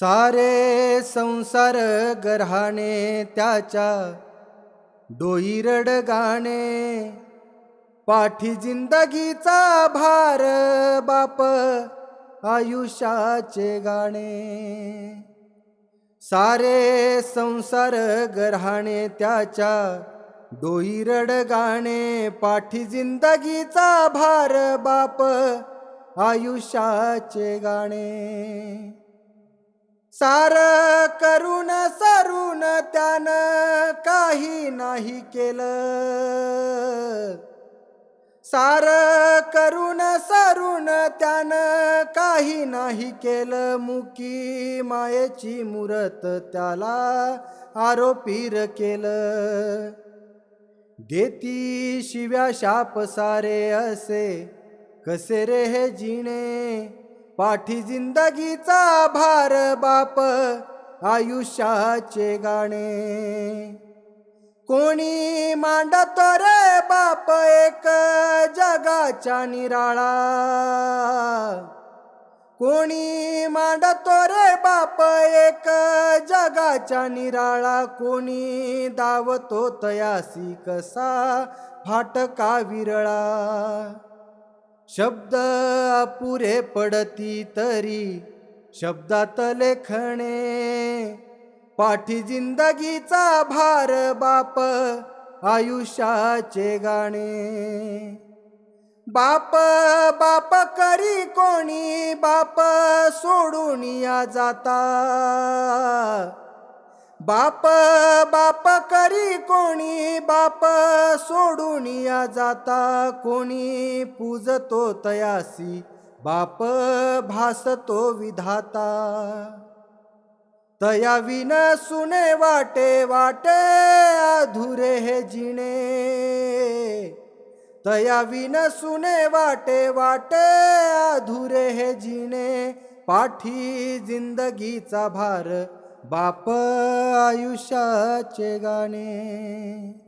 सारे संसार गरहाणे त्याच्या डोईरड गाणे. पाठी जिंदगीचा भार बाप आयुष्याचे गाणे. सारे संसार गरहाणे त्याच्या डोईरड गाणे. पाठी जिंदगीचा भार बाप आयुष्याचे गाणे. सार करून सरून त्यानं काही नाही केलं. सार करून सरून त्यानं काही नाही केलं. मुकी मायेची मूरत त्याला आरोपीर केलं. देती शिव्या शाप सारे असे कसे रे हे जिणे? पाठी जिंदगीचा भार बाप आयुष्याचे गाणे. कोणी मांडतो रे बाप एक जगाचा निराळा. कोणी मांडतो रे बाप एक जगाचा निराळा. कोणी दावतो तयासी कसा फाटका विरळा. शब्द अपुरे पडती तरी शब्दात लेखणे. पाठी जिंदगीचा भार बाप आयुष्याचे गाणे. बाप बाप करी कोणी बाप सोडून या जाता. बाप बाप करी कोणी बाप सोडून या जाता कोणी पूजतो तयासी बाप भासतो विधाता. तया विन सुने वाटे वाटे अधुरे हे जिणे. तया विन सुने वाटे वाटे अधुरे हे जिणे. पाठी जिंदगीचा भार बाप आयुष्याचे गाणे.